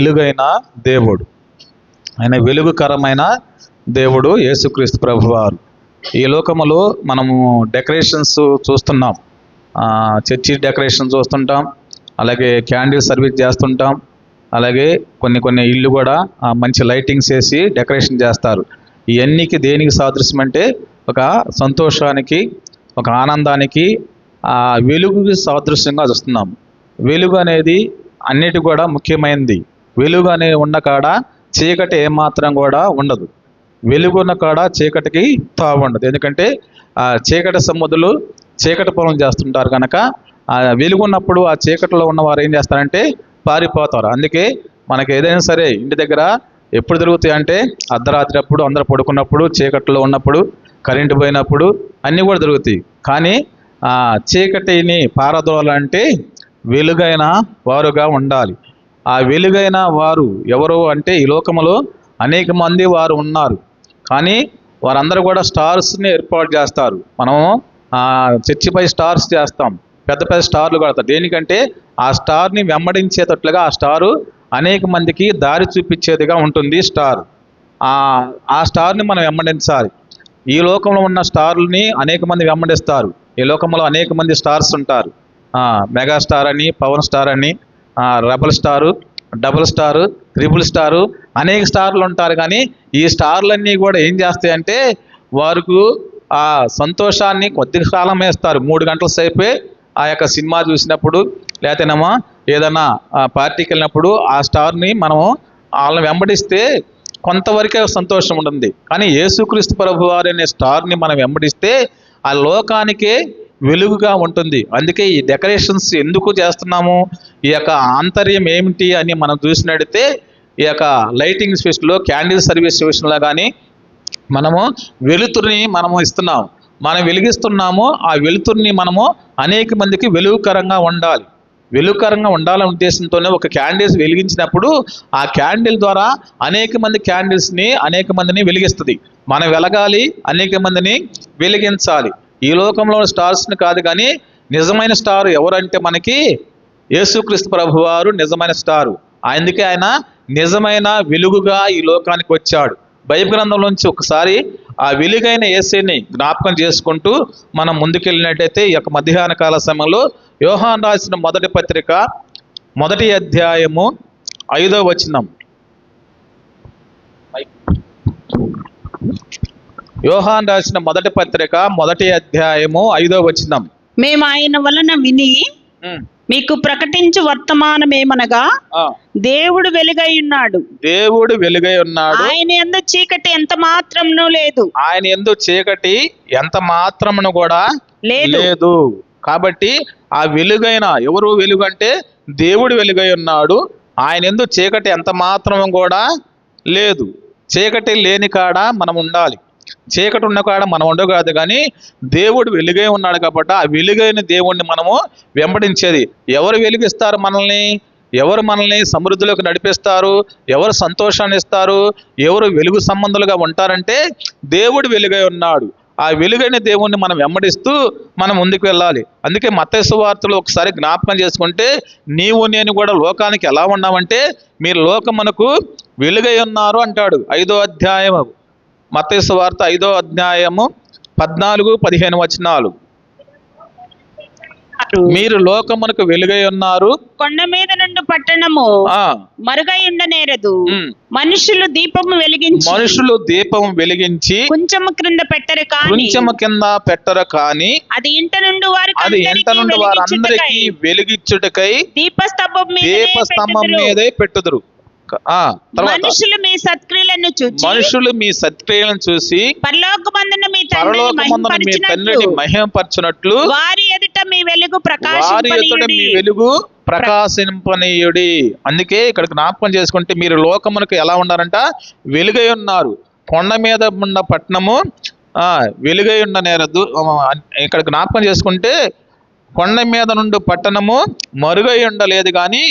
వెలుగైన దేవుడు. ఆయన వెలుగుకరమైన దేవుడు యేసుక్రీస్తు ప్రభువారు. ఈ లోకములో మనము డెకరేషన్స్ చూస్తున్నాం. చర్చి డెకరేషన్ చూస్తుంటాం. అలాగే క్యాండిల్ సర్వీస్ చేస్తుంటాం. అలాగే కొన్ని కొన్ని ఇల్లు కూడా మంచి లైటింగ్స్ వేసి డెకరేషన్ చేస్తారు. ఇవన్నీకి దేనికి సాదృశ్యం అంటే ఒక సంతోషానికి ఒక ఆనందానికి ఆ వెలుగుకి సాదృశ్యంగా చూస్తున్నాం. వెలుగు అనేది అన్నిటి కూడా ముఖ్యమైనది. వెలుగు అనే ఉన్న కాడ చీకటి ఏమాత్రం కూడా ఉండదు. వెలుగున్న కాడ చీకటికి తావు ఉండదు. ఎందుకంటే ఆ చీకటి సముద్రులు చీకటి పొలం చేస్తుంటారు కనుక ఆ వెలుగున్నప్పుడు ఆ చీకటిలో ఉన్న వారు ఏం చేస్తారంటే పారిపోతారు. అందుకే మనకి ఏదైనా సరే ఇంటి దగ్గర ఎప్పుడు దొరుకుతాయి అంటే అర్ధరాత్రి అప్పుడు అందరు పడుకున్నప్పుడు చీకట్లో ఉన్నప్పుడు కరెంటు పోయినప్పుడు అన్నీ కూడా దొరుకుతాయి కానీ ఆ చీకటిని పారదోలంటే వెలుగైన వారుగా ఉండాలి. ఆ వెలుగైన వారు ఎవరు అంటే ఈ లోకములో అనేక మంది వారు ఉన్నారు. కానీ వారందరూ కూడా స్టార్స్ని ఏర్పాటు చేస్తారు. మనం చర్చిపై స్టార్స్ చేస్తాం. పెద్ద పెద్ద స్టార్లు కడతారు దేనికంటే ఆ స్టార్ని వెంబడించేటట్లుగా ఆ స్టారు అనేక మందికి దారి చూపించేదిగా ఉంటుంది స్టార్. ఆ స్టార్ని మనం వెంబడించాలి. ఈ లోకంలో ఉన్న స్టార్లని అనేక మంది వెంబడిస్తారు. ఈ లోకంలో అనేక మంది స్టార్స్ ఉంటారు. మెగా స్టార్ అని పవన్ స్టార్ అని rebel star double star triple star అనేక స్టార్లు ఉంటారు కానీ ఈ స్టార్లన్నీ కూడా ఏం చేస్తాయంటే వారికి ఆ సంతోషాన్ని కొద్ది కాలం వేస్తారు. మూడు గంటల సేపే ఆ యొక్క సినిమా చూసినప్పుడు లేకపోతేనేమో ఏదైనా పార్టీకి వెళ్ళినప్పుడు ఆ స్టార్ని మనము వాళ్ళని వెంబడిస్తే కొంతవరకే సంతోషం ఉంటుంది. కానీ యేసుక్రీస్తు ప్రభు వారు అనే స్టార్ని మనం వెంబడిస్తే ఆ లోకానికే వెలుగుగా ఉంటుంది. అందుకే ఈ డెకరేషన్స్ ఎందుకు చేస్తున్నాము? ఈ యొక్క ఆంతర్యం ఏమిటి అని మనం చూసినట్టయితే ఈ యొక్క లైటింగ్ స్పెషల్లో క్యాండిల్ సర్వీస్ విషయంలో కానీ మనము వెలుతురిని మనము ఇస్తున్నాం మనం వెలిగిస్తున్నాము ఆ వెలుతురిని మనము అనేక మందికి వెలుగుకరంగా ఉండాలి. వెలుగుకరంగా ఉండాలనే ఉద్దేశంతోనే ఒక క్యాండిల్స్ వెలిగించినప్పుడు ఆ క్యాండిల్ ద్వారా అనేక మంది క్యాండిల్స్ని అనేక మందిని వెలిగిస్తుంది. మనం వెలగాలి అనేక మందిని వెలిగించాలి. ఈ లోకంలో స్టార్స్ని కాదు కానీ నిజమైన స్టార్ ఎవరంటే మనకి యేసుక్రీస్తు ప్రభు వారు నిజమైన స్టారు. అందుకే ఆయన నిజమైన వెలుగుగా ఈ లోకానికి వచ్చాడు. బైబిల్ గ్రంథంలోంచి ఒకసారి ఆ వెలుగైన ఏసీని జ్ఞాపకం చేసుకుంటూ మనం ముందుకెళ్ళినట్టయితే ఈ యొక్క మధ్యాహ్న కాల సమయంలో యోహాన్ రాసిన మొదటి పత్రిక మొదటి అధ్యాయము ఐదో వచనం. యోహాన్ రాసిన మొదటి పత్రిక మొదటి అధ్యాయము ఐదో వచనం. మేము ఆయన వలన విని మీకు ప్రకటించు వర్తమానమేమనగా ఆ, దేవుడు వెలుగై ఉన్నాడు. దేవుడు వెలుగై ఉన్నాడు. ఆయన ఎందు చీకటి ఎంత మాత్రమును లేదు. ఆయన ఎందు చీకటి ఎంత మాత్రమును కూడా లేదు. లేదు. కాబట్టి ఆ వెలుగైన ఎవరు వెలుగు అంటే దేవుడు వెలుగై ఉన్నాడు. ఆయన ఎందు చీకటి ఎంత మాత్రం కూడా లేదు. చీకటి లేని కాడ మనం ఉండాలి. చీకటి ఉన్న కాడ మనం ఉండకాదు కానీ దేవుడు వెలుగై ఉన్నాడు కాబట్టి ఆ వెలుగైన దేవుణ్ణి మనము వెంబడించేది. ఎవరు వెలిగిస్తారు మనల్ని? ఎవరు మనల్ని సమృద్ధిలోకి నడిపిస్తారు? ఎవరు సంతోషాన్ని ఇస్తారు? ఎవరు వెలుగు సంబంధులుగా ఉంటారంటే దేవుడు వెలుగై ఉన్నాడు. ఆ వెలుగైన దేవుణ్ణి మనం వెంబడిస్తూ మనం ముందుకు వెళ్ళాలి. అందుకే మత్తైసు వార్తలు ఒకసారి జ్ఞాపకం చేసుకుంటే నీవు నేను కూడా లోకానికి ఎలా ఉన్నామంటే మీరు లోకమునకు వెలుగై ఉన్నారు అంటాడు. ఐదో అధ్యాయము. మత్తైసు వార్త ఐదో అధ్యాయము పద్నాలుగు పదిహేను వచనాలు. మీరు లోకమునకు వెలుగై ఉన్నారు. కొండ మీద నుండి పట్టణము మరుగై ఉండనేరదు. మనుషులు దీపము వెలిగించి మనుషులు దీపం వెలిగించి కొంచెము క్రింద పెట్టరు కానీ కొంచెము కింద పెట్టరు కానీ అది ఇంట నుండి వారికి అది ఎంత నుండి వారందరికీ వెలిగించుటకై దీపస్తంభం మీద దీపస్తంభం మీదే పెట్టుదురు. మనుషులు మీ సత్క్రియలను చూచి మనుషులు మీ సత్క్రియలను చూసి పరలోకమందున మీ పరలోకమందున మీ తండ్రిని మహిమపరచినట్లు వారి ఎదుట మీ వెలుగు వారి ఎదుట మీ వెలుగు ప్రకాశింపనీయుడి. అందుకే ఇక్కడ జ్ఞాపకం చేసుకుంటే మీరు లోకమునకు ఎలా ఉన్నారంట వెలుగై ఉన్నారు. కొండ మీద ఉన్న పట్టణము ఆ వెలుగై ఉన్న నేరదు ఇక్కడ జ్ఞాపకం చేసుకుంటే కొండ మీద నుండి పట్టణము మరుగై ఉండలేదు కానీ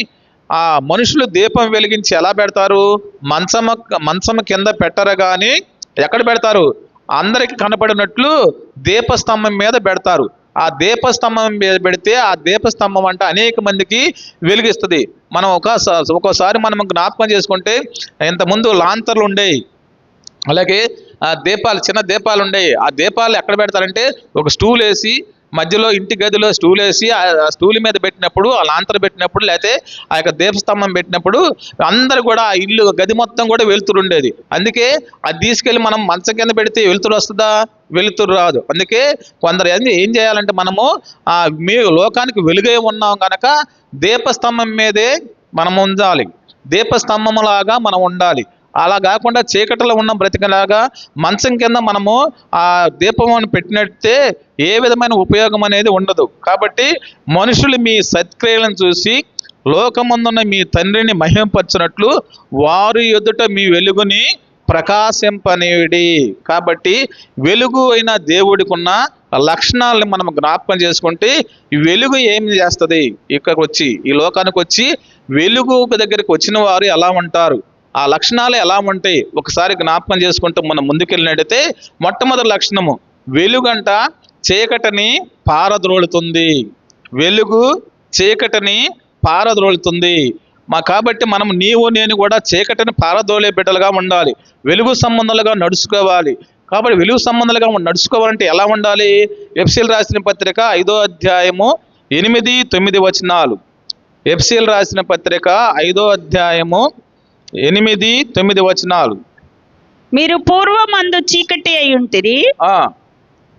ఆ మనుషులు దీపం వెలిగించి ఎలా పెడతారు? మంచమ మంచం కింద పెట్టరు కానీ ఎక్కడ పెడతారు? అందరికి కనపడినట్లు దీపస్తంభం మీద పెడతారు. ఆ దీపస్తంభం మీద పెడితే ఆ దీపస్తంభం అంటే అనేక మందికి వెలిగిస్తుంది. మనం ఒక ఒక్కోసారి మనం జ్ఞాపకం చేసుకుంటే ఇంతకుముందు లాంతర్లు ఉండేవి అలాగే ఆ దీపాలు చిన్న దీపాలు ఉండేవి ఆ దీపాలు ఎక్కడ పెడతారంటే ఒక స్టూల్ వేసి మధ్యలో ఇంటి గదిలో స్టూల్ వేసి ఆ స్టూల్ మీద పెట్టినప్పుడు ఆ లాంతర్ పెట్టినప్పుడు లేకపోతే ఆ యొక్క దీపస్తంభం పెట్టినప్పుడు అందరు కూడా ఆ ఇల్లు గది మొత్తం కూడా వెలుతురు ఉండేది. అందుకే అది తీసుకెళ్ళి మనం మంచం కింద పెడితే వెలుతురు వస్తుందా? వెలుతురు రాదు. అందుకే కొందరు ఏం ఏం చేయాలంటే మనము ఆ మీ లోకానికి వెలుగై ఉన్నాం కనుక దీపస్తంభం మీదే మనం ఉండాలి. దీపస్తంభంలాగా మనం ఉండాలి. అలా కాకుండా చీకటిలో ఉన్న బ్రతికలాగా మంచం కింద మనము ఆ దీపం పెట్టినట్టే ఏ విధమైన ఉపయోగం అనేది ఉండదు. కాబట్టి మనుషులు మీ సత్క్రియలను చూసి లోకమందున్న మీ తండ్రిని మహింపరచినట్లు వారు ఎదుట మీ వెలుగుని ప్రకాశింపనేవిడి కాబట్టి వెలుగు అయిన దేవుడికి ఉన్న లక్షణాలను మనం జ్ఞాపకం చేసుకుంటే వెలుగు ఏం చేస్తుంది? ఇక్కడికి వచ్చి ఈ లోకానికి వచ్చి వెలుగు దగ్గరికి వచ్చిన వారు ఎలా ఉంటారు? ఆ లక్షణాలు ఎలా ఉంటాయి? ఒకసారి జ్ఞాపకం చేసుకుంటూ మనం ముందుకెళ్ళినట్టయితే మొట్టమొదటి లక్షణము వెలుగంట చీకటిని పారద్రోలుతుంది. వెలుగు చీకటిని పారద్రోలుతుంది. మా కాబట్టి మనం నీవు నేను కూడా చీకటిని పారదోలే బిడ్డలుగా ఉండాలి. వెలుగు సంబంధాలుగా నడుచుకోవాలి. కాబట్టి వెలుగు సంబంధాలుగా నడుచుకోవాలంటే ఎలా ఉండాలి? ఎఫ్సీల్ రాసిన పత్రిక ఐదో అధ్యాయము ఎనిమిది తొమ్మిది వచనాలు. ఎఫ్సీల్ రాసిన పత్రిక ఐదో అధ్యాయము ఎనిమిది తొమ్మిది వచనాలు. మీరు పూర్వమందు చీకటి అయి ఉంటిరి. ఆ.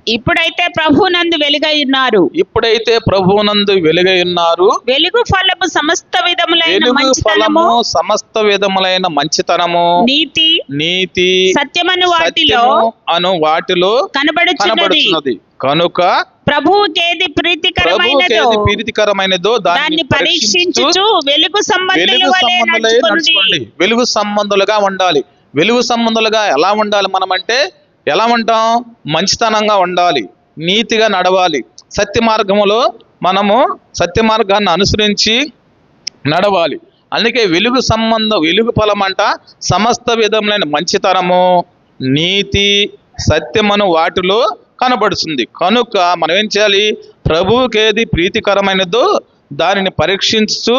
ఇప్పుడైతే ప్రభునందు వెలుగై ఉన్నారు. ఇప్పుడైతే ప్రభువునందు వెలుగై ఉన్నారు. వెలుగు ఫలము సమస్త విధములైన మంచితనము. ఫలము సమస్త విధములైన మంచితనము. నీతి. నీతి. సత్యమను వాటిలో అను వాటిలో కనబడుచున్నది. కనుక ప్రభువుకి ప్రీతికరమైనదో ప్రీతికరమైనదో దాన్ని పరీక్షించు పరీక్షించుచు వెలుగు సంబంధుల వెలుగు. నడుచుకోండి. సంబంధులుగా ఉండాలి. వెలుగు సంబంధులుగా ఎలా ఉండాలి మనం అంటే ఎలా ఉంటాం? మంచితనంగా ఉండాలి. నీతిగా నడవాలి. సత్య మార్గములో మనము సత్య మార్గాన్ని అనుసరించి నడవాలి. అందుకే వెలుగు సంబంధం వెలుగు ఫలం అంట సమస్త విధములైన మంచితనము నీతి సత్యమను వాటిలో కనబడుతుంది. కనుక మనం ఏం చేయాలి? ప్రభువుకి ఏది ప్రీతికరమైనదో దానిని పరీక్షించు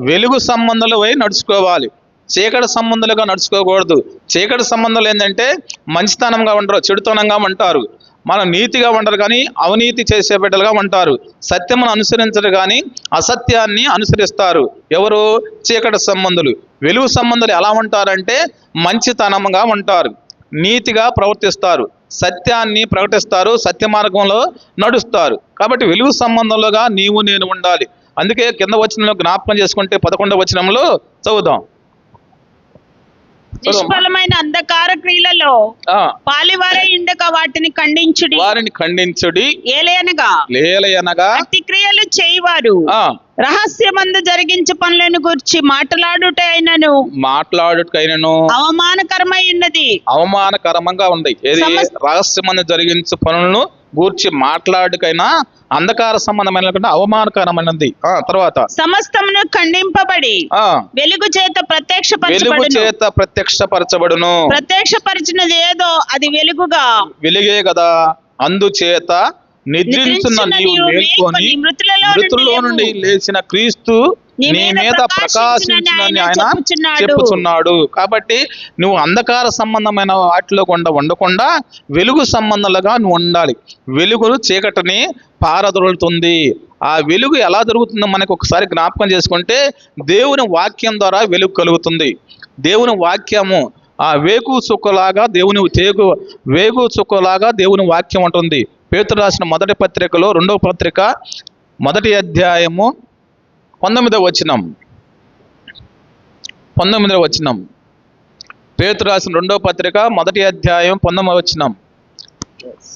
వెలుగు సంబంధాలు పోయి నడుచుకోవాలి. చీకటి సంబంధాలుగా నడుచుకోకూడదు. చీకటి సంబంధాలు ఏంటంటే మంచితనంగా ఉండరు చెడుతనంగా ఉంటారు. మనం నీతిగా ఉండరు కానీ అవినీతి చేసే బిడ్డలుగా ఉంటారు. సత్యమును అనుసరించరు కానీ అసత్యాన్ని అనుసరిస్తారు. ఎవరు? చీకటి సంబంధులు. వెలుగు సంబంధులు ఎలా ఉంటారంటే మంచితనంగా ఉంటారు. నీతిగా ప్రవర్తిస్తారు. సత్యాన్ని ప్రకటిస్తారు సత్య మార్గంలో నడుస్తారు. కాబట్టి వెలుగు సంబంధంలోగా నీవు నేను ఉండాలి. అందుకే కింద వచనంలో జ్ఞాపకం చేసుకుంటే పదకొండవ వచనంలో చదువుదాం. నిష్ఫలమైన అంధకార క్రియలలో పాలివారై ఉండక వాటిని ఖండించుడి. వారిని ఖండించుడి. ఏలయనగా లేలయనగా. అట్టి క్రియలు చేయవారు. ఆ, రహస్యమందు జరిగించు పనులను గురించి మాట్లాడుట అయినను మాట్లాడుటకైనను. అవమానకరమై ఉన్నది. అవమానకరంగా ఉంది ఏది? రహస్యమందు జరిగించు పనులను గూర్చి మాట్లాడుకైనా అంధకార సంబంధమైన అవమానకరమైనది. ఆ తర్వాత. సమస్తమును ఖండింపబడి ఆ. వెలుగు చేత వెలుగు ప్రత్యక్షపరచబడును చేత ప్రత్యక్షపరచబడును. ప్రత్యక్షపరిచినది ఏదో అది వెలుగుగా. వెలుగే కదా అందుచేత నిద్రించున్న నీవు మేల్కొని మృతులలో నుండి లేచిన క్రీస్తు నీ మీద ప్రకాశించునని ప్రకాశించునని ఆయన చెప్పుచున్నాడు. కాబట్టి నువ్వు అంధకార సంబంధమైన వాటిలో కొండ ఉండకుండా వెలుగు సంబంధాలుగా నువ్వు ఉండాలి. వెలుగును చీకటిని పారదొరులుతుంది. ఆ వెలుగు ఎలా దొరుకుతుందో మనకు ఒకసారి జ్ఞాపకం చేసుకుంటే దేవుని వాక్యం ద్వారా వెలుగు కలుగుతుంది. దేవుని వాక్యము ఆ వేగు చుక్కలాగా దేవుని తేగు వేగు చుక్కలాగా దేవుని వాక్యం ఉంటుంది. పేతురు రాసిన మొదటి పత్రికలో రెండవ పత్రిక మొదటి అధ్యాయము పంతొమ్మిదవ వచనం. పంతొమ్మిదవ వచనం. పేతురు రాసిన రెండవ పత్రిక మొదటి అధ్యాయం పంతొమ్మిదవ వచనం.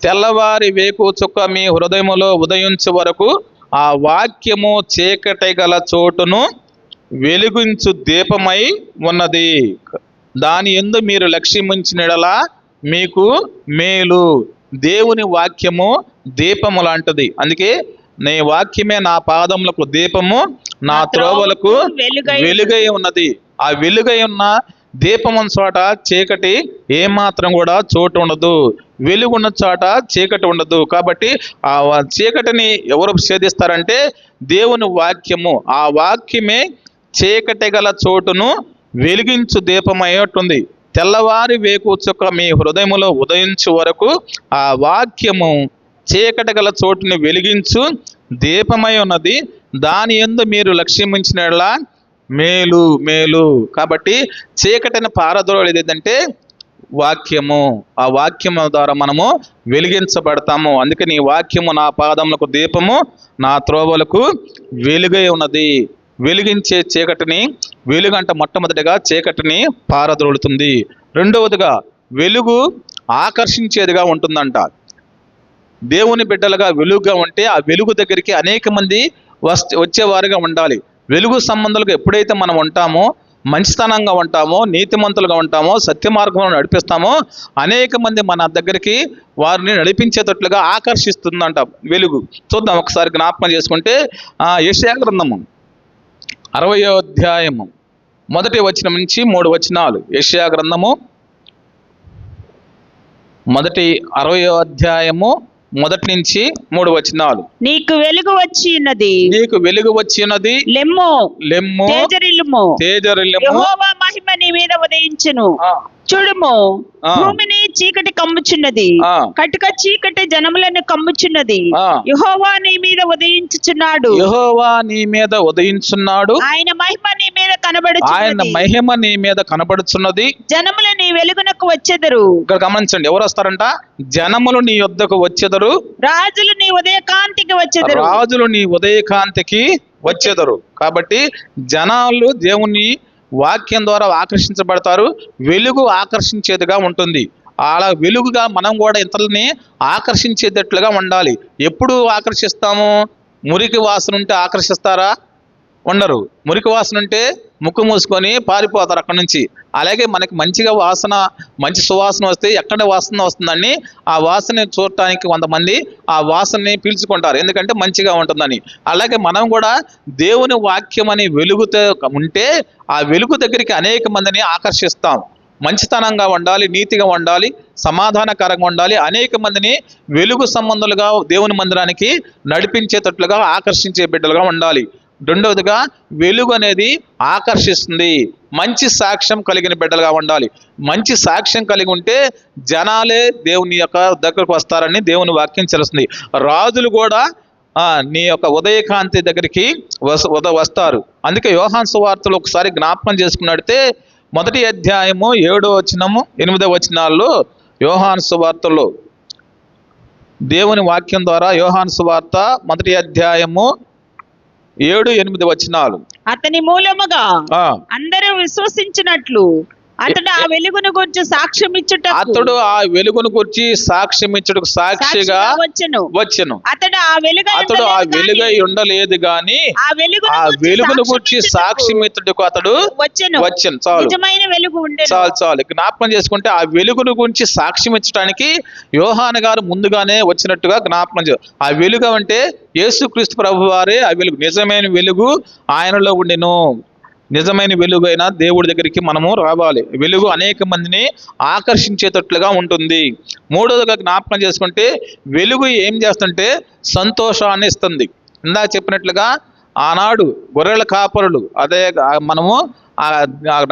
తెల్లవారి వేకు చుక్క మీ హృదయములో ఉదయించే వరకు ఆ వాక్యము చీకటి గల చోటును వెలిగించు దీపమై ఉన్నది. దాని ఎందు మీరు లక్ష్యమించినడలా మీకు మేలు. దేవుని వాక్యము దీపము లాంటిది. అందుకే నీ వాక్యమే నా పాదములకు దీపము నా త్రోవలకు వెలుగై ఉన్నది. ఆ వెలుగై ఉన్న దీపమున్న చోట చీకటి ఏమాత్రం కూడా చోటు ఉండదు. వెలుగున్న చోట చీకటి ఉండదు. కాబట్టి ఆ చీకటిని ఎవరు ఛేదిస్తారంటే దేవుని వాక్యము. ఆ వాక్యమే చీకటి గల చోటును వెలిగించు దీపమయ్యట్టుంది తెల్లవారి వేకూచుక మీ హృదయములో ఉదయించు వరకు ఆ వాక్యము చీకటి గల చోటుని వెలిగించు. దీపమై ఉన్నది. దాని ఎందు మీరు లక్ష్యమించినలా మేలు మేలు. కాబట్టి చీకటిని పారదోలేది ఏంటంటే వాక్యము. ఆ వాక్యము ద్వారా మనము వెలిగించబడతాము. అందుకని వాక్యము నా పాదములకు దీపము నా త్రోవలకు వెలుగై ఉన్నది. వెలిగించే చీకటిని వెలుగంట మొట్టమొదటిగా చీకటిని పారదోలుతుంది రెండవదిగా వెలుగు ఆకర్షించేదిగా ఉంటుందంట. దేవుని బిడ్డలుగా వెలుగుగా ఉంటే ఆ వెలుగు దగ్గరికి అనేక మంది వస్ వచ్చేవారుగా ఉండాలి. వెలుగు సంబంధాలుగా ఎప్పుడైతే మనం ఉంటామో మంచితనంగా ఉంటామో నీతిమంతులుగా ఉంటామో సత్య మార్గంలో నడిపిస్తామో అనేక మంది మన దగ్గరికి వారిని నడిపించేటట్లుగా ఆకర్షిస్తుందంట వెలుగు. చూద్దాం ఒకసారి జ్ఞాపకం చేసుకుంటే ఆ గ్రంథము. అరవయో అధ్యాయము. మొదటి వచనం నుంచి మూడు వచనాలు. యెషయా గ్రంథము మొదటి అరవయో అధ్యాయము మొదటి నుంచి మూడు వచనాలు. నీకు వెలుగు వచ్చి ఉన్నది. నీకు వెలుగు వచ్చినది లెమ్ము. లెమ్ము. తేజరిల్లుము. తేజరిల్లెము. యెహోవా మహిమ నీ ఆ, చూడుము. భూమిని చీకటి కమ్ముచున్నది. కటుక చీకటి జనములను కమ్ముచున్నది. యెహోవా నీ మీద ఉదయించుచున్నాడు. యెహోవా నీ మీద ఉదయించున్నాడు. ఆయన మహిమ నీ మీద ఆయన కనబడుచున్నది మహిమ నీ మీద కనబడుచున్నది. జనములు నీ వెలుగునకు వచ్చెదరు. ఇక్కడ గమనించండి ఎవరు వస్తారంట? జనములు నీ యొద్దకు వచ్చెదరు. రాజులు నీ ఉదయకాంతికి వచ్చెదరు. రాజులు నీ ఉదయకాంతికి వచ్చేదరు. కాబట్టి జనాలు దేవుని వాక్యం ద్వారా ఆకర్షించబడతారు వెలుగు ఆకర్షించేదిగా ఉంటుంది. అలా వెలుగుగా మనం కూడా ఇతరులని ఆకర్షించేటట్లుగా ఉండాలి. ఎప్పుడు ఆకర్షిస్తాము? మురికి వాసన ఉంటే ఆకర్షిస్తారా? ఉండరు. మురికి వాసన ఉంటే ముక్కు మూసుకొని పారిపోతారు అక్కడ నుంచి. అలాగే మనకి మంచిగా వాసన మంచి సువాసన వస్తే ఎక్కడ వాసన వస్తుందని ఆ వాసన చూడటానికి కొంతమంది ఆ వాసనని పీల్చుకుంటారు. ఎందుకంటే మంచిగా ఉంటుందని. అలాగే మనం కూడా దేవుని వాక్యం అని వెలుగుతో ఉంటే ఆ వెలుగు దగ్గరికి అనేక మందిని ఆకర్షిస్తాం. మంచితనంగా ఉండాలి నీతిగా ఉండాలి సమాధానకరంగా ఉండాలి. అనేక మందిని వెలుగు సంబంధులుగా దేవుని మందిరానికి నడిపించేటట్లుగా ఆకర్షించే బిడ్డలుగా ఉండాలి. రెండవదిగా వెలుగు అనేది ఆకర్షిస్తుంది. మంచి సాక్ష్యం కలిగిన బిడ్డలుగా ఉండాలి. మంచి సాక్ష్యం కలిగి ఉంటే జనాలే దేవుని యొక్క దగ్గరకు వస్తారని దేవుని వాక్యం తెలుస్తుంది రాజులు కూడా నీ యొక్క ఉదయకాంతి దగ్గరికి వస్ వస్తారు. అందుకే యోహాన్ సువార్తలు ఒకసారి జ్ఞాపకం చేసుకున్నట్టే మొదటి అధ్యాయము ఏడో వచనము ఎనిమిదో వచనాల్లో యోహాన్ సువార్తలో దేవుని వాక్యం ద్వారా యోహాన్ సువార్త మొదటి అధ్యాయము ఏడు ఎనిమిది వచనాలు. అతని మూలముగా అందరూ విశ్వసించినట్లు అతడు ఆ వెలుగును గురించి సాక్ష్యం ఇచ్చుటకు. అతడు ఆ వెలుగును గురించి సాక్ష్యం ఇచ్చుటకు సాక్షిగా వచ్చెను. వచ్చెను. అతడు ఆ వెలుగై అతడు ఆ వెలుగై ఉండలేదు గాని ఆ వెలుగును ఆ వెలుగును గురించి సాక్ష్యం ఇచ్చుటకు అతడు వచ్చెను. వచ్చెను. చాలు. నిజమైన వెలుగు ఉండెను. చాలు చాలు. జ్ఞాపకం చేసుకుంటే ఆ వెలుగును గురించి సాక్ష్యం ఇచ్చడానికి యోహాన్ గారు ముందుగానే వచ్చినట్టుగా జ్ఞాపకం ఆ వెలుగు అంటే యేసుక్రీస్తు ప్రభు వారే ఆ వెలుగు. నిజమైన వెలుగు ఆయనలో ఉండెను. నిజమైన వెలుగైన దేవుడి దగ్గరికి మనము రావాలి. వెలుగు అనేక మందిని ఆకర్షించేటట్లుగా ఉంటుంది. మూడోదిగా జ్ఞాపకం చేసుకుంటే వెలుగు ఏం చేస్తుంటే సంతోషాన్ని ఇస్తుంది. ఇందాక చెప్పినట్లుగా ఆనాడు గొర్రెల కాపరులు అదే మనము ఆ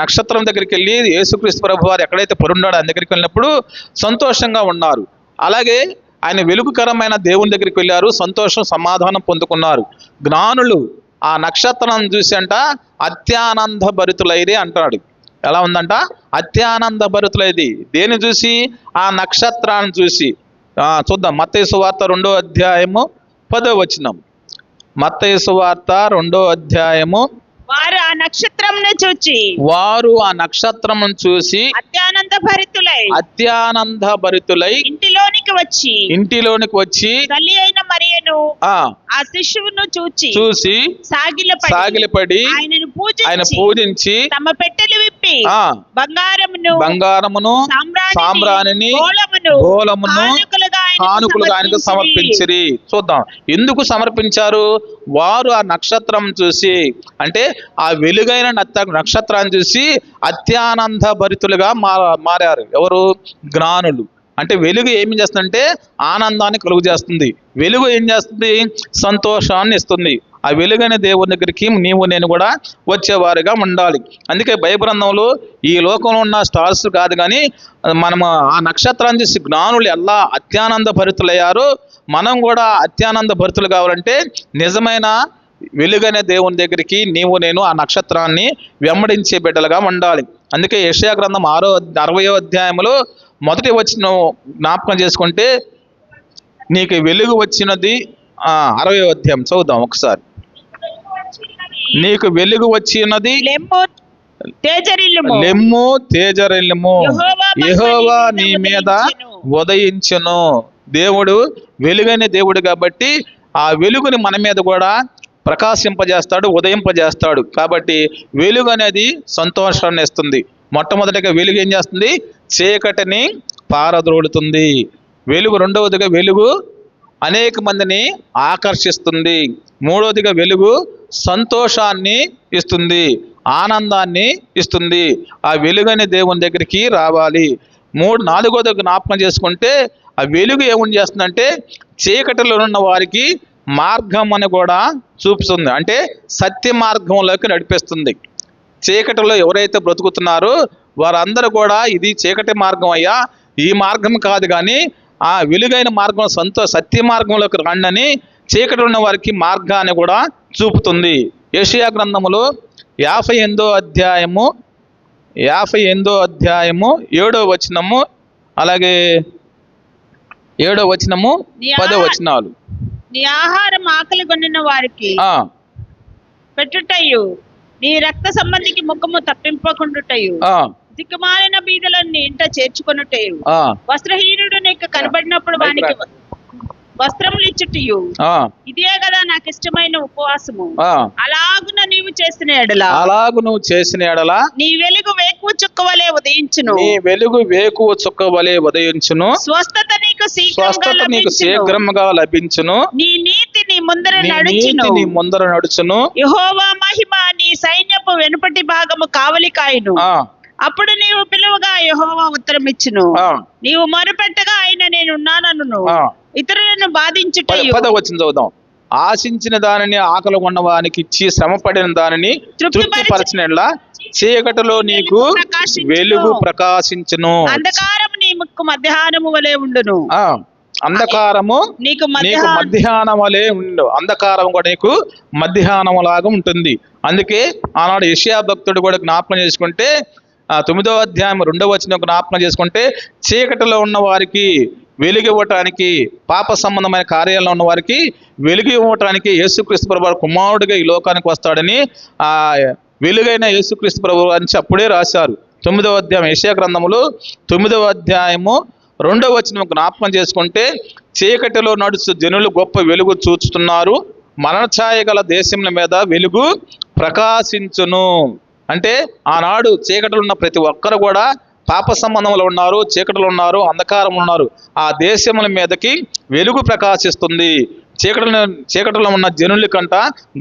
నక్షత్రం దగ్గరికి వెళ్ళి యేసుక్రీస్తు ప్రభు వారు ఎక్కడైతే పొరున్నాడో ఆయన దగ్గరికి వెళ్ళినప్పుడు సంతోషంగా ఉన్నారు. అలాగే ఆయన వెలుగుకరమైన దేవుని దగ్గరికి వెళ్ళారు సంతోషం సమాధానం పొందుకున్నారు. జ్ఞానులు ఆ నక్షత్రం చూసి అంట అత్యానంద భరితులైది అంటాడు. ఎలా ఉందంట? అత్యానంద భరితులైది దేని చూసి? ఆ నక్షత్రాన్ని చూసి. ఆ, చూద్దాం. మత్తయి సువార్త రెండో అధ్యాయము పదో వచనం. మత్తయి సువార్త రెండో అధ్యాయము వారు ఆ నక్షత్రంను చూచి. వారు ఆ నక్షత్రమును చూసి అత్యానంద భరితులై. అత్యానంద భరితులై ఇంటిలోనికి వచ్చి ఇంటిలోనికి వచ్చి తల్లి అయిన మరియను ఆ శిశువును చూచి చూసి సాగిలపడి సాగిలపడి ఆయనను ఆయన పూజించి పూజించి తమ పెట్టెలు విప్పి బంగారమును బంగారమును సాంబ్రాణిని గోళమును కానుకలుగా ఆయనకు సమర్పించిరి. చూద్దాం. ఎందుకు సమర్పించారు? వారు ఆ నక్షత్రం చూసి అంటే ఆ వెలుగైన నక్షత్రాన్ని చూసి అత్యానంద భరితులుగా మారారు. ఎవరు? జ్ఞానులు. అంటే వెలుగు ఏమి చేస్తుందంటే ఆనందాన్ని కలుగు చేస్తుంది. వెలుగు ఏం చేస్తుంది? సంతోషాన్ని ఇస్తుంది. ఆ వెలుగైన దేవుని దగ్గరికి నీవు నేను కూడా వచ్చేవారుగా ఉండాలి. అందుకే భయబృందంలో ఈ లోకంలో ఉన్న స్టార్స్ కాదు కానీ మనము ఆ నక్షత్రాన్ని చూసి జ్ఞానులు ఎలా అత్యానంద భరితులయ్యారో మనం కూడా అత్యానంద భరితులు కావాలంటే నిజమైన వెలుగనే దేవుని దగ్గరికి నీవు నేను ఆ నక్షత్రాన్ని వెంబడించే బిడ్డలుగా ఉండాలి. అందుకే యషయా గ్రంథం ఆరో అరవయో అధ్యాయంలో మొదటి వచ్చిన జ్ఞాపకం చేసుకుంటే నీకు వెలుగు వచ్చినది ఆ, అరవై అధ్యాయం చదువుదాం ఒకసారి. నీకు వెలుగు వచ్చినది లెమ్ము తేజరెల్లుము. యెహోవా నీ మీద ఉదయించును. దేవుడు వెలుగైన దేవుడు కాబట్టి ఆ వెలుగుని మన మీద కూడా ప్రకాశింపజేస్తాడు ఉదయింపజేస్తాడు. కాబట్టి వెలుగు అనేది సంతోషాన్ని ఇస్తుంది. మొట్టమొదటిగా వెలుగు ఏం చేస్తుంది? చీకటిని పారద్రోడుతుంది వెలుగు రెండవదిగా వెలుగు అనేక మందిని ఆకర్షిస్తుంది. మూడవదిగా వెలుగు సంతోషాన్ని ఇస్తుంది ఆనందాన్ని ఇస్తుంది. ఆ వెలుగనే దేవుని దగ్గరికి రావాలి. మూడు నాలుగోది జ్ఞాపకం చేసుకుంటే ఆ వెలుగు ఏమని చేస్తుందంటే చీకటిలో ఉన్న వారికి మార్గం అని కూడా చూపుతుంది అంటే సత్య మార్గంలోకి నడిపిస్తుంది. చీకటిలో ఎవరైతే బ్రతుకుతున్నారో వారందరూ కూడా ఇది చీకటి మార్గం అయ్యా. ఈ మార్గం కాదు కానీ ఆ వెలుగైన మార్గం సొంత సత్య మార్గంలోకి రండని చీకటి ఉన్న వారికి మార్గాన్ని కూడా చూపుతుంది. ఏషియా గ్రంథములో యాభై ఎనిమిదో అధ్యాయము యాభై ఎనిమిదో అధ్యాయము ఏడో వచనము అలాగే ఏడో వచనము పదో వచనాలు. నీ ఆహారం ఆకలి కొనిన వారికి పెట్టుటయు నీ రక్త సంబంధికి ముఖము తప్పింపకుండుటయు. దిక్కుమాలిన బీదలను నీ ఇంట చేర్చుకొనుటయు. వస్త్రహీనుడు నీకు కనబడినప్పుడు వానికి వస్త్రములు ఇచ్చుటయు ఇదే కదా నాకు ఇష్టమైన ఉపవాసము. అలాగున నీవు చేసిన ఎడల. అలాగు నువ్వు చేసిన ఎడల నీ వెలుగు వేకువ చుక్కవలే ఉదయించును. నీ వెలుగు వేకువ చుక్క వలె ఉదయించును. స్వస్థత నీకు స్వస్థత నీకు శీఘ్రముగా లభించును. నీ నీ ముందర నడుచును. నీతి నీ ముందర నడుచును. యెహోవా మహిమ నీ సైన్యపు వెనుపటి భాగము కావలి కాయును ఆ, అప్పుడు నీవు పిలువగా యెహోవా ఉత్తరం ఇచ్చును నీవు మొరపెట్టగా ఆయన నేనున్నానను ఆ. ఇతరులను పద వచ్చిన చదువుదాం. ఆశించిన దానిని ఆకలి ఉన్నవానికి ఇచ్చి శ్రమపడిన దానిని తృప్తిపరిచి- తృప్తిపరచినట్ల చీకటిలో నీకు. వెలుగు ప్రకాశించును. అంధకారం నీ ముక్కు మధ్యాహ్నము వలె ఉండును. అంధకారము నీకు నీకు మధ్యాహ్నం వలె ఉండు. అంధకారం కూడా నీకు మధ్యాహ్నం లాగా ఉంటుంది. అందుకే ఆనాడు యెషయా భక్తుడు కూడా జ్ఞాపకం చేసుకుంటే ఆ తొమ్మిదో అధ్యాయం రెండవ వచ్చిన జ్ఞాపకం చేసుకుంటే చీకటిలో ఉన్న వారికి వెలుగు ఇవ్వటానికి పాప సంబంధమైన కార్యాల్లో ఉన్న వారికి వెలుగు ఇవ్వటానికి యేసుక్రీస్తు ప్రభు కుమారుడిగా ఈ లోకానికి వస్తాడని ఆ వెలుగైన యేసుక్రీస్తు ప్రభు అని అప్పుడే రాశారు. తొమ్మిదవ అధ్యాయం యెషయా గ్రంథములు తొమ్మిదవ అధ్యాయము రెండవ వచ్చిన జ్ఞాపకం చేసుకుంటే చీకటిలో నడుచు జనులు గొప్ప వెలుగు చూస్తున్నారు మరణఛాయ గల దేశంల మీద వెలుగు ప్రకాశించును. అంటే ఆనాడు చీకటిలో ఉన్న ప్రతి ఒక్కరు కూడా పాప సంబంధంలో ఉన్నారు చీకటిలో ఉన్నారు అంధకారం ఉన్నారు. ఆ దేశముల మీదకి వెలుగు ప్రకాశిస్తుంది. చీకటిలో చీకటిలో ఉన్న జనుల కంట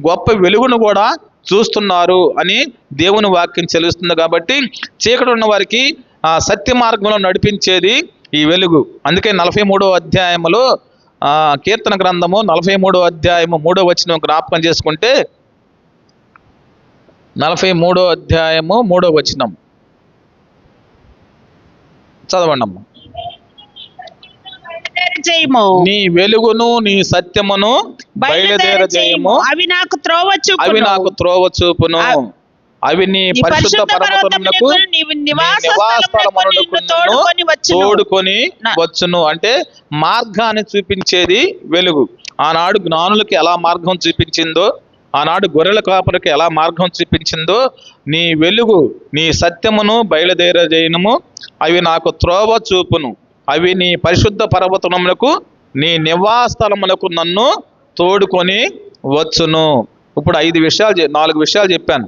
గొప్ప వెలుగును కూడా చూస్తున్నారు అని దేవుని వాక్యం చెల్లిస్తుంది. కాబట్టి చీకటి ఉన్న వారికి ఆ సత్య మార్గంలో నడిపించేది ఈ వెలుగు. అందుకే నలభై మూడో అధ్యాయములో ఆ, కీర్తన గ్రంథము నలభై మూడో అధ్యాయము మూడో వచ్చిన జ్ఞాపకం చేసుకుంటే నలభై మూడో అధ్యాయము మూడో వచనం. చదవండి అమ్మ. చేయము నీ వెలుగును నీ సత్యమును బయలుదేర చేయము అవి నాకు త్రోవ అవి నాకు త్రోవ చూపును. అవి నీ పరిశుద్ధ పర్వతమునకు తోడుకొని వచ్చును. అంటే మార్గాన్ని చూపించేది వెలుగు. ఆనాడు జ్ఞానులకి ఎలా మార్గం చూపించిందో ఆనాడు గొర్రెల కాపరికి ఎలా మార్గం చూపించిందో నీ వెలుగు నీ సత్యమును బయలుదేరజేయనము. అవి నాకు త్రోవ చూపును. అవి నీ పరిశుద్ధ పర్వతములకు నీ నివాసస్థలములకు నన్ను తోడుకొని వచ్చును. ఇప్పుడు ఐదు విషయాలు నాలుగు విషయాలు చెప్పాను.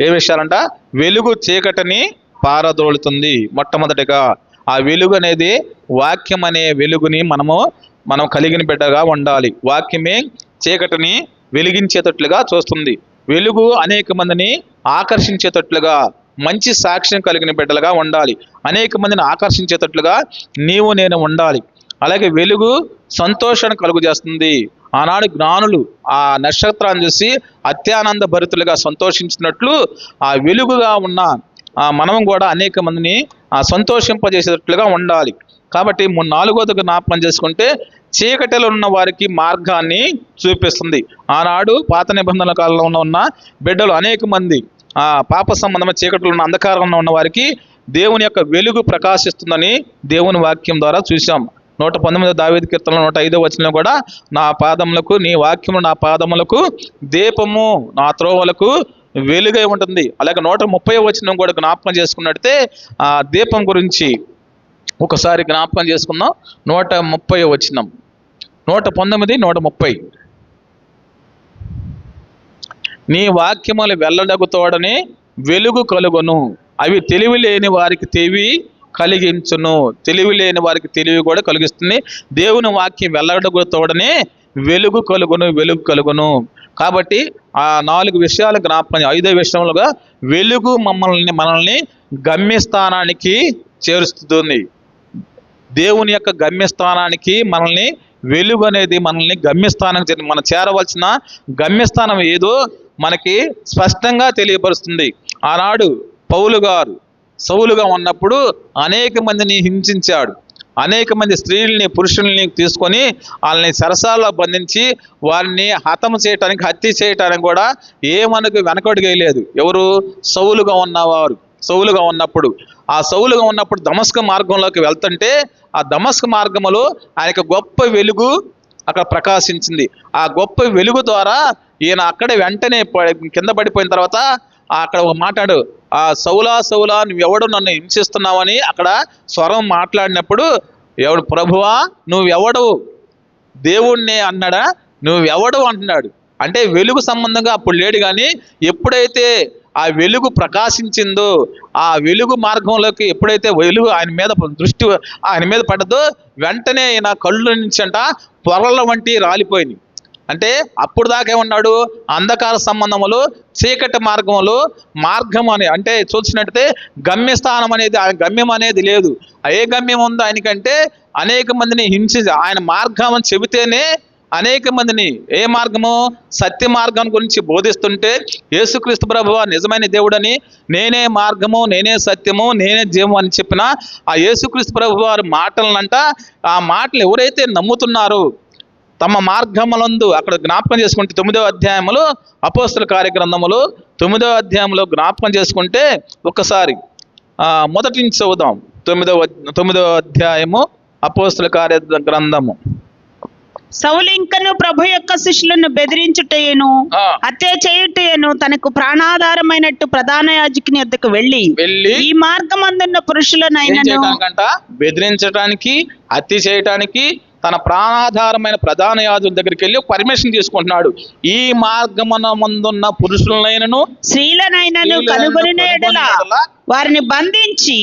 ఏ విషయాలంట వెలుగు చీకటిని పారదోలుతుంది. మొట్టమొదటిగా ఆ వెలుగు అనేది వాక్యం అనే వెలుగుని మనము మనం కలిగిన బిడ్డగా ఉండాలి. వాక్యమే చీకటిని వెలిగించేటట్లుగా చూస్తుంది. వెలుగు అనేక మందిని ఆకర్షించేటట్లుగా మంచి సాక్ష్యం కలిగిన బిడ్డలుగా ఉండాలి. అనేక మందిని ఆకర్షించేటట్లుగా నీవు నేను ఉండాలి. అలాగే వెలుగు సంతోషాన్ని కలుగు చేస్తుంది ఆనాడు జ్ఞానులు ఆ నక్షత్రాన్ని చూసి అత్యానంద భరితులుగా సంతోషించినట్లు ఆ వెలుగుగా ఉన్న ఆ మనం కూడా అనేక మందిని ఆ సంతోషింపజేసేటట్లుగా ఉండాలి. కాబట్టి ము- నాలుగోది జ్ఞాపకం చేసుకుంటే చీకటిలో ఉన్న వారికి మార్గాన్ని చూపిస్తుంది. ఆనాడు పాత నిబంధనల కాలంలో ఉన్న బిడ్డలు అనేక మంది ఆ పాప సంబంధమైన చీకటిలో ఉన్న అంధకారంలో ఉన్న వారికి దేవుని యొక్క వెలుగు ప్రకాశిస్తుందని దేవుని వాక్యం ద్వారా చూసాం నూట పంతొమ్మిదో దావేది కీర్తనలో నూట ఐదో వచ్చిన కూడా నా పాదములకు నీ వాక్యము నా పాదములకు దీపము నా త్రోవలకు వెలుగై ఉంటుంది. అలాగే నూట ముప్పై వచనం కూడా జ్ఞాపకం చేసుకున్నట్టే ఆ దీపం గురించి ఒకసారి జ్ఞాపకం చేసుకుందాం. నూట ముప్పై వచనం. నూట పంతొమ్మిది నూట ముప్పై. నీ వాక్యములు వెల్లడగు తోడని వెలుగు కలుగును. అవి తెలివి లేని వారికి తెవి కలిగించును. తెలివి లేని వారికి తెలివి కూడా కలిగిస్తుంది. దేవుని వాక్యం వెల్లడగు తోడనే వెలుగు కలుగును వెలుగు కలుగును. కాబట్టి ఆ నాలుగు విషయాలు జ్ఞాపకం ఐదో విషయంలోగా వెలుగు మమ్మల్ని మనల్ని గమ్యస్థానానికి చేరుస్తుంది. దేవుని యొక్క గమ్యస్థానానికి మనల్ని వెలుగు అనేది మనల్ని గమ్యస్థానం చేరు- మనం చేరవలసిన గమ్యస్థానం ఏదో మనకి స్పష్టంగా తెలియపరుస్తుంది. ఆనాడు పౌలు గారు సౌలుగా ఉన్నప్పుడు అనేక మందిని హింసించాడు. అనేక మంది స్త్రీల్ని పురుషుల్ని తీసుకొని వాళ్ళని సరసాల్లో బంధించి వారిని హతం చేయటానికి హత్య చేయటానికి కూడా ఏ మనకు వెనకడుగేయలేదు ఎవరు? సౌలుగా ఉన్నవారు. సౌలుగా ఉన్నప్పుడు. ఆ సౌలుగా ఉన్నప్పుడు దమస్క మార్గంలోకి వెళ్తుంటే ఆ దమస్క మార్గములో ఆయనకు గొప్ప వెలుగు అక్కడ ప్రకాశించింది. ఆ గొప్ప వెలుగు ద్వారా ఈయన అక్కడే వెంటనే ప- కింద పడిపోయిన తర్వాత అక్కడ ఒక మాట్లాడు ఆ సౌలా సౌలా నువ్వెవడు నన్ను హింసిస్తున్నావని అక్కడ స్వరం మాట్లాడినప్పుడు ఎవడు ప్రభువా నువ్వెవడు? దేవుణ్ణి అన్నాడా? నువ్వెవడు? అంటున్నాడు. అంటే వెలుగు సంబంధంగా అప్పుడు లేడు కానీ ఎప్పుడైతే ఆ వెలుగు ప్రకాశించిందో ఆ వెలుగు మార్గంలోకి ఎప్పుడైతే వెలుగు ఆయన మీద దృష్టి ఆయన మీద పడ్డదో వెంటనే నా కళ్ళు నుంచి అంట పొరల వంటి రాలిపోయింది అంటే అప్పుడు దాకా ఏమన్నాడు? అంధకార సంబంధములు చీకటి మార్గములు మార్గం అని అంటే చూసినట్టయితే గమ్యస్థానం అనేది ఆయన గమ్యం అనేది లేదు. ఏ గమ్యం ఉందో ఆయనకంటే అనేక మందిని హింసి ఆయన మార్గం అని చెబితేనే అనేక మందిని ఏ మార్గము? సత్య మార్గం గురించి బోధిస్తుంటే యేసుక్రీస్తు ప్రభు నిజమైన దేవుడని నేనే మార్గము నేనే సత్యము నేనే జీవము అని చెప్పిన ఆ యేసుక్రీస్తు ప్రభు వారి మాటలనంట ఆ మాటలు ఎవరైతే నమ్ముతున్నారో తమ మార్గములందు అక్కడ జ్ఞాపకం చేసుకుంటే తొమ్మిదో అధ్యాయములో అపోస్తుల కార్యగ్రంథములు తొమ్మిదో అధ్యాయంలో జ్ఞాపకం చేసుకుంటే ఒక్కసారి ఆ, మొదటి నుంచి చదువుదాం. తొమ్మిదో తొమ్మిదో అధ్యాయము అపోస్తుల కార్య గ్రంథము సౌలు ఇంకను ప్రభు యొక్క శిష్యులను బెదిరించుటయను ఆ, హత్య చేయుటయను తనకు ప్రాణాధారమైనట్టు ప్రధాన యాజకుని వద్దకు వెళ్ళి వెళ్ళి ఈ మార్గమందున్న ఏం పురుషులనైనను చేయడానికంట? బెదిరించడానికి హత్య చేయడానికి తన ప్రాణాధారమైన ప్రధాన యాజకుల దగ్గరికి వెళ్ళి పర్మిషన్ తీసుకుంటున్నాడు. ఈ మార్గమున ముందున్న పురుషులనైనను స్త్రీలనైనను స్త్రీలను వారిని బంధించి.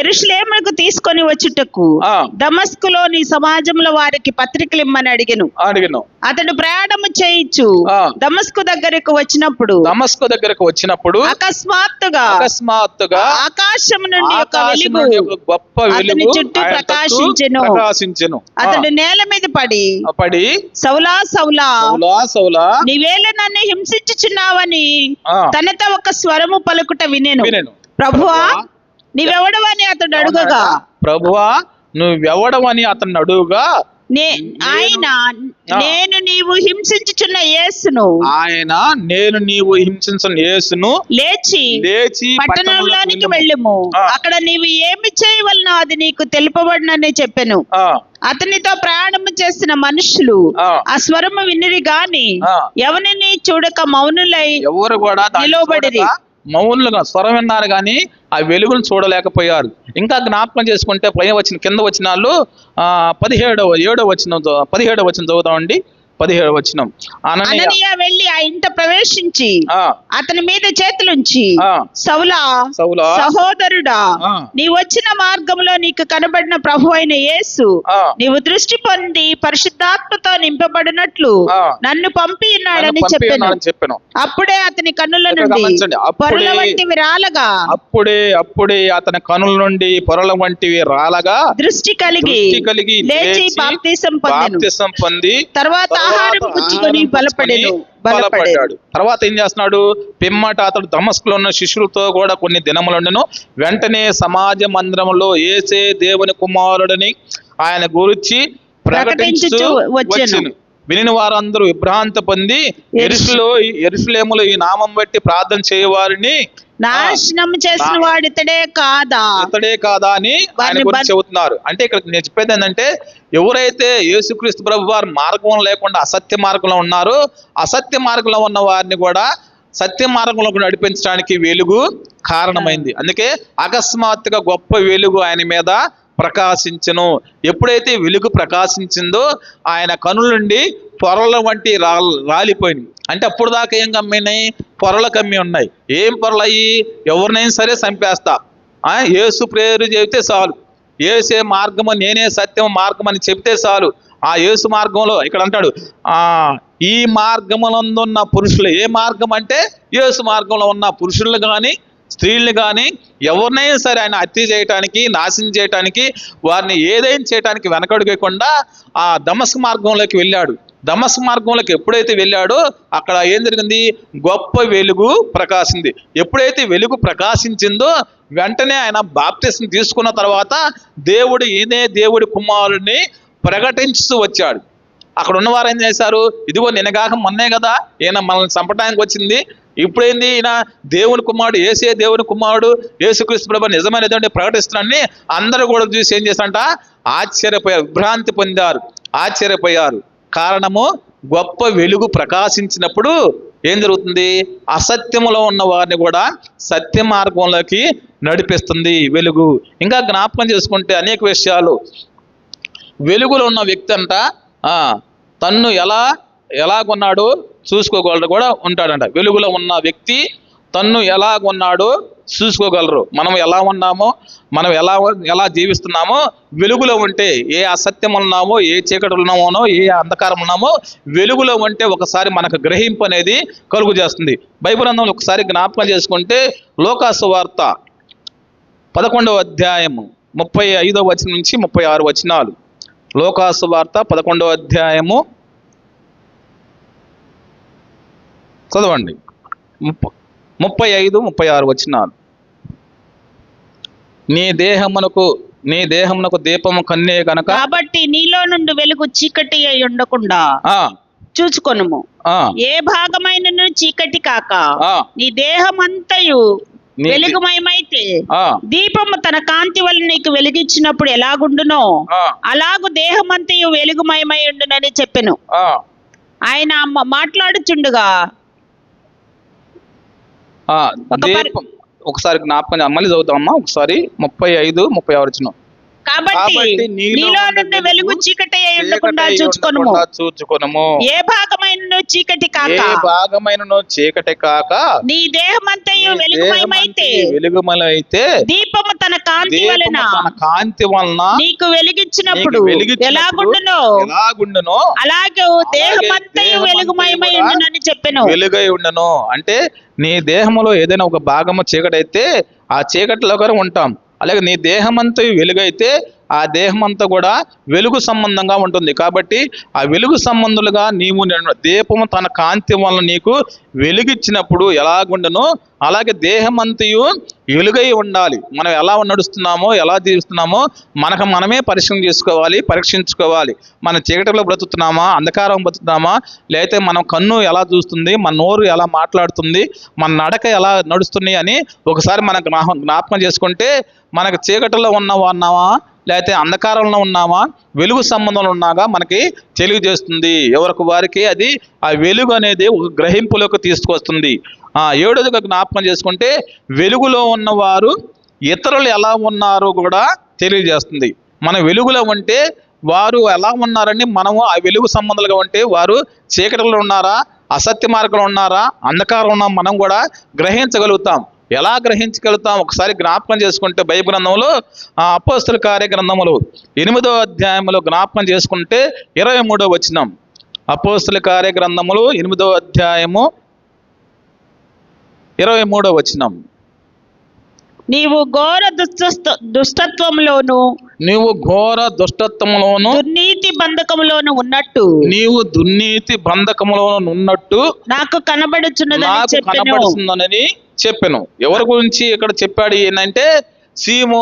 ఎరుషలేములకు తీసుకొని వచ్చుటకు. దమస్కులోని సమాజంలో వారికి పత్రికలు ఇమ్మని అడిగెను అడిగిన అతడు ప్రయాణము చేయించు. దమస్కు దగ్గరకు వచ్చినప్పుడు దమస్కు దగ్గరకు వచ్చినప్పుడు అకస్మాత్తుగా అకస్మాత్తుగా ఆకాశం నుండి ఒక వెలుగు గొప్ప వెలుగు చుట్టూ ప్రకాశించెను. ప్రకాశించెను అతడు నేల మీద పడి పడి సౌలా సౌలా సౌలా సౌలా నీవేళ నన్ను హింసించుచున్నావని తనతో ఒక స్వరము పలుకుట వినెను వినెను. ప్రభువా నీవెవడవని అతడు అడుగగా ప్రభువా నువ్వెవడవని అతన్ని అడుగుగా ఆయన. నేను నీవు హింసించుచున్న యేసును ఆయన నేను నీవు హింసించిన యేసును లేచి లేచి పట్టణంలోనికి వెళ్ళుము. అక్కడ నీవు ఏమి చేయవలనో అది నీకు తెలుపబడినని చెప్పాను అతనితో ప్రయాణము చేసిన మనుషులు ఆ. స్వరము వినిరి గాని. ఎవరిని చూడక మౌనులై ఎవరు కూడా నిలవబడిరి. మౌనులుగా స్వరం విన్నారు కానీ ఆ వెలుగును చూడలేకపోయారు. ఇంకా జ్ఞాపకం చేసుకుంటే పైన వచ్చిన కింద వచ్చిన వాళ్ళు పదిహేడవ ఏడవ వచ్చిన పదిహేడవ వచ్చిన చదువుతామండి. పదిహేడు వచ్చిన అననీయ వెళ్ళి ఆ ఇంట ప్రవేశించి అతని మీద చేతులుంచి సౌలా సౌలా. సహోదరుడా. నీ వచ్చిన మార్గంలో నీకు కనబడిన ప్రభు అయిన యేసు నీవు దృష్టి పొంది పరిశుద్ధాత్మతో నింపబడినట్లు. నన్ను పంపి ఉన్నాడని పంపి చెప్పాను. అప్పుడే అతని కన్నుల నుండి పొరల వంటివి రాలగా. అప్పుడే అప్పుడే అతని కనుల నుండి పొరల వంటివి రాలగా దృష్టి కలిగి కలిగి లేచి బాప్తీసం పొంది తర్వాత ఆహారం పుచ్చుకొని బలపడెను బలపడ్డాడు. తర్వాత ఏం చేస్తున్నాడు? పిమ్మట అతడు దమస్కులో ఉన్న శిష్యులతో కూడా కొన్ని దినములుండెను. వెంటనే సమాజ మందిరంలో ఏసే దేవుని కుమారుడని ఆయన గురించి ప్రకటించు వచ్చెను. వినిన వారందరూ విభ్రాంత పొంది ఎరుసలో ఎరుసలేములో ఈ నామం బట్టి ప్రార్థన చేయవారిని నాశనం చేసిన వాడితడే కాదా? ఇతడే కాదా అని ఆయన గురించి చెబుతున్నారు. అంటే ఇక్కడ నేను చెప్పేది ఏంటంటే ఎవరైతే యేసుక్రీస్తు ప్రభు వారు మార్గం లేకుండా అసత్య మార్గంలో ఉన్నారో అసత్య మార్గంలో ఉన్న వారిని కూడా సత్య మార్గంలోకి నడిపించడానికి వెలుగు కారణమైంది. అందుకే అకస్మాత్తుగా గొప్ప వెలుగు ఆయన మీద ప్రకాశించను. ఎప్పుడైతే వెలుగు ప్రకాశించిందో ఆయన కనుల నుండి పొరల వంటి రా రాలిపోయినాయి అంటే అప్పుడు దాకా ఏం కమ్మినాయి? పొరలు కమ్మి ఉన్నాయి. ఏం పొరలు అయ్యి ఎవరినైనా సరే చంపేస్తా. ఏసు ప్రేరు చెబితే చాలు. ఏసే మార్గము నేనే సత్యం మార్గం అని చెప్తే చాలు. ఆ యేసు మార్గంలో ఇక్కడ అంటాడు ఆ ఈ మార్గములందున్న పురుషులు ఏ మార్గం అంటే? యేసు మార్గంలో ఉన్న పురుషులు కానీ స్త్రీలు కానీ ఎవరినైనా సరే ఆయన హత్య చేయటానికి నాశనం చేయటానికి వారిని ఏదైనా చేయటానికి వెనకడుగకుండా ఆ దమస్క మార్గంలోకి వెళ్ళాడు. ధమస్ మార్గంలోకి ఎప్పుడైతే వెళ్ళాడో అక్కడ ఏం జరిగింది? గొప్ప వెలుగు ప్రకాశింది. ఎప్పుడైతే వెలుగు ప్రకాశించిందో వెంటనే ఆయన బాప్తిస్ని తీసుకున్న తర్వాత దేవుడు ఈయనే దేవుడి కుమారుడిని ప్రకటించుతూ వచ్చాడు. అక్కడ ఉన్నవారు ఏం చేశారు? ఇదిగో నిన్నగాక మొన్నే కదా ఈయన మనల్ని చంపడానికి వచ్చింది. ఇప్పుడేంది ఈయన దేవుని కుమారుడు ఏసే దేవుని కుమారుడు ఏసుక్రీస్తు ప్రభు నిజమైనటువంటి ప్రకటిస్తున్నాడని అందరూ కూడా చూసి ఏం చేశారంట? ఆశ్చర్యపోయారు విభ్రాంతి పొందారు ఆశ్చర్యపోయారు. కారణము గొప్ప వెలుగు ప్రకాశించినప్పుడు ఏం జరుగుతుంది? అసత్యములో ఉన్న వారిని కూడా సత్య మార్గంలోకి నడిపిస్తుంది వెలుగు. ఇంకా జ్ఞాపకం చేసుకుంటే అనేక విషయాలు. వెలుగులో ఉన్న వ్యక్తి అంట తన్ను ఎలా ఎలాగున్నాడో చూసుకోగలడు కూడా ఉంటాడంట. వెలుగులో ఉన్న వ్యక్తి తన్ను ఎలాగున్నాడో చూసుకోగలరు. మనం ఎలా ఉన్నామో మనం ఎలా ఎలా జీవిస్తున్నామో వెలుగులో ఉంటే ఏ అసత్యం ఉన్నామో ఏ చీకటి ఉన్నామోనో ఏ అంధకారం ఉన్నామో వెలుగులో ఉంటే ఒకసారి మనకు గ్రహింపు అనేది కలుగు చేస్తుంది. బైబిల్ ఒకసారి జ్ఞాపకం చేసుకుంటే లోకాసు వార్త పదకొండవ అధ్యాయము ముప్పై ఐదవ వచనం నుంచి ముప్పై ఆరు వచనాలు. లోకాసు వార్త పదకొండవ అధ్యాయము చదవండి. ముప్పై ముప్పై ఐదు ముప్పై ఆరు వచనాలు. నీ దేహమునకు నీ దేహమునకు దీపము కన్నే గనక కాబట్టి నీలో నుండి వెలుగు చీకటి అయి ఉండకుండా చూచుకొనుము. ఆ, ఏ భాగమైన చీకటి కాక నీ దేహమంతయు నీ దే- వెలుగుమయమైతే దీపము తన కాంతి వల్ల నీకు వెలిగించినప్పుడు ఎలాగుండునో అలాగు దేహమంతయు వెలుగుమయమై ఉండునని చెప్పెను. ఆయన మాట్లాడుచుండగా ఒకసారి జ్ఞాపకం మళ్ళీ చదువుతామమ్మా ఒకసారి ముప్పై ఐదు ముప్పై ఆరు వచ్చిన కాబట్టి నీలో నుండి వెలుగు చీకటి ఉండకుండా చూచుకొనుము. చూచుకొనుము. ఏ భాగమైన చీకటి ఏ కాక భాగమైన చీకటి కాక నీ దేహమంతయు నీ వెలుగుమయమైతే దేహమంతయు వెలుగుమలైతే దీపము తన కాంతి వలన కాంతి వలన నీకు వెలిగించినప్పుడు ఎలాగుండునో ఎలాగుండునో అలాగే దేహమంతయు వెలుగుమయమై ఉండునని చెప్పెను. వెలుగై ఉండను. అంటే నీ దేహములో ఏదైనా ఒక భాగము చీకటైతే ఆ చీకటిలో కూడా ఉంటాం. అలాగే నీ దేహమంతా వెలుగైతే ఆ దేహం అంతా కూడా వెలుగు సంబంధంగా ఉంటుంది. కాబట్టి ఆ వెలుగు సంబంధులుగా నీవు దీపము తన కాంతి వలన నీకు వెలుగిచ్చినప్పుడు ఎలాగుండను? అలాగే దేహమంతయు వెలుగై ఉండాలి. మనం ఎలా నడుస్తున్నామో ఎలా జీవిస్తున్నామో మనకు మనమే పరిశీలన చేసుకోవాలి పరీక్షించుకోవాలి. మన చీకటిలో బ్రతుకుతున్నామా అంధకారం బ్రతుకుతున్నామా లేకపోతే మనం కన్ను ఎలా చూస్తుంది మన నోరు ఎలా మాట్లాడుతుంది మన నడక ఎలా నడుస్తుంది అని ఒకసారి మన జ్ఞాపకం చేసుకుంటే మనకు చీకటిలో ఉన్న అన్నావా లేకపోతే అంధకారంలో ఉన్నామా? వెలుగు సంబంధంలో ఉన్నాగా? మనకి తెలియజేస్తుంది. ఎవరికి వారికి అది ఆ వెలుగు అనేది ఒక గ్రహింపులోకి తీసుకొస్తుంది. ఆ ఏడోదిగా జ్ఞాపకం చేసుకుంటే వెలుగులో ఉన్నవారు ఇతరులు ఎలా ఉన్నారో కూడా తెలియజేస్తుంది. మన వెలుగులో ఉంటే వారు ఎలా ఉన్నారని మనము ఆ వెలుగు సంబంధాలుగా ఉంటే వారు చీకటిలో ఉన్నారా? అసత్య మార్గంలో ఉన్నారా? అంధకారంలో ఉన్నా మనం కూడా గ్రహించగలుగుతాం. ఎలా గ్రహించగలుగుతాం? ఒకసారి జ్ఞాపకం చేసుకుంటే బైబిల్ గ్రంథంలో ఆ అపోస్తుల కార్య గ్రంథములు ఎనిమిదో అధ్యాయంలో జ్ఞాపకం చేసుకుంటే ఇరవై మూడో వచనం. అపోస్తుల కార్య గ్రంథములు ఎనిమిదో అధ్యాయము ఇరవై మూడో వచనం. నీవు ఘోర దుష్ట దుష్టత్వంలోను నీవు ఘోర దుష్టత్వములోను దుర్నీతి బంధకములోను ఉన్నట్టు. నీవు దుర్నీతి బంధకములోను ఉన్నట్టు నాకు కనబడుచున్నదని నాకు కనబడుతుందని చెప్పాను. ఎవరి గురించి ఇక్కడ చెప్పాడు ఏంటంటే సీము